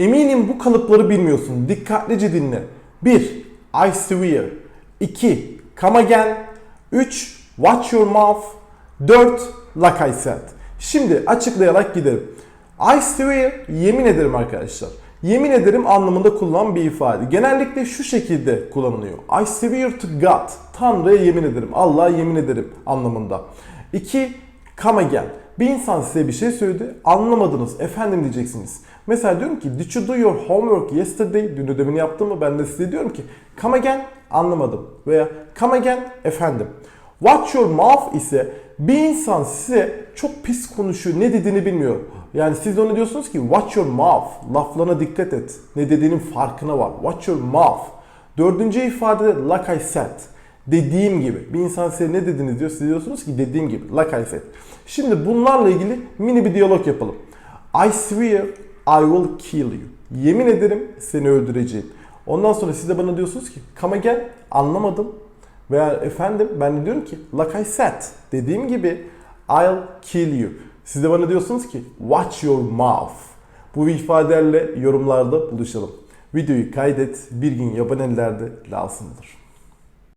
Eminim bu kalıpları bilmiyorsun. Dikkatlice dinle. 1. I swear 2. Come again 3. Watch your mouth 4. Like I said. Şimdi açıklayarak gidelim. I swear yemin ederim arkadaşlar. Yemin ederim anlamında kullanılan bir ifade. Genellikle şu şekilde kullanılıyor. I swear to God. Tanrı'ya yemin ederim. Allah'a yemin ederim anlamında. 2. Come again. Bir insan size bir şey söyledi, anlamadınız, efendim diyeceksiniz. Mesela diyorum ki, did you do your homework yesterday? Dün ödevini yaptın mı? Ben de size diyorum ki, come again, anlamadım. Veya come again, efendim. Watch your mouth ise bir insan size çok pis konuşuyor, ne dediğini bilmiyor. Yani siz de ona diyorsunuz ki, watch your mouth, laflarına dikkat et. Ne dediğinin farkına var. Watch your mouth. Dördüncü ifade de like I said. Dediğim gibi. Bir insan size ne dediniz diyor. Siz diyorsunuz ki dediğim gibi. Like I said. Şimdi bunlarla ilgili mini bir diyalog yapalım. I swear I will kill you. Yemin ederim seni öldüreceğim. Ondan sonra siz de bana diyorsunuz ki come again anlamadım. Veya efendim ben de diyorum ki like I said. Dediğim gibi I'll kill you. Siz de bana diyorsunuz ki watch your mouth. Bu ifadelerle yorumlarda buluşalım. Videoyu kaydet, bir gün yaban ellerde lazımdır.